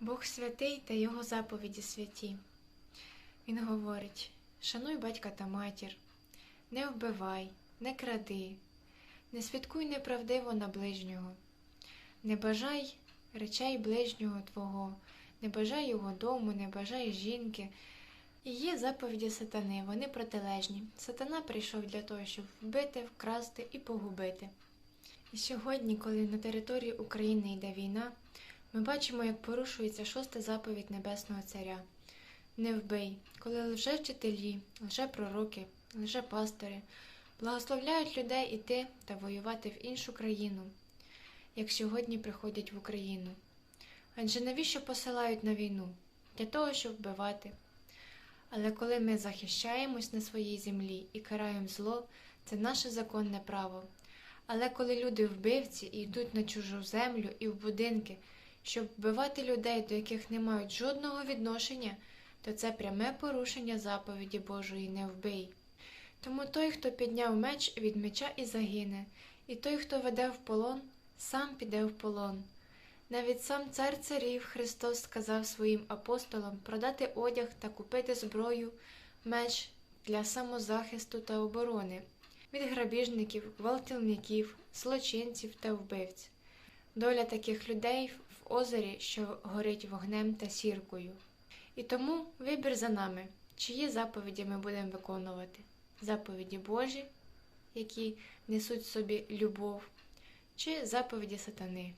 Бог святий та Його заповіді святі. Він говорить: шануй батька та матір, не вбивай, не кради, не святкуй неправдиво на ближнього, не бажай речей ближнього твого, не бажай його дому, не бажай жінки. І є заповіді сатани, вони протилежні. Сатана прийшов для того, щоб вбити, вкрасти і погубити. І сьогодні, коли на території України йде війна, ми бачимо, як порушується шоста заповідь Небесного Царя. Не вбий, коли лже вчителі, лже пророки, лже пастори благословляють людей іти та воювати в іншу країну, як сьогодні приходять в Україну. Адже навіщо посилають на війну? Для того, щоб вбивати. Але коли ми захищаємось на своїй землі і караємо зло, це наше законне право. Але коли люди вбивці і йдуть на чужу землю і в будинки, щоб вбивати людей, до яких не мають жодного відношення, то це пряме порушення заповіді Божої не вбий. Тому той, хто підняв меч від меча і загине, і той, хто веде в полон, сам піде в полон. Навіть сам цар царів Христос сказав своїм апостолам продати одяг та купити зброю, меч для самозахисту та оборони від грабіжників, гвалтівників, злочинців та вбивць. Доля таких людей в озері, що горить вогнем та сіркою. І тому вибір за нами, чиї заповіді ми будемо виконувати: заповіді Божі, які несуть собі любов, чи заповіді сатани.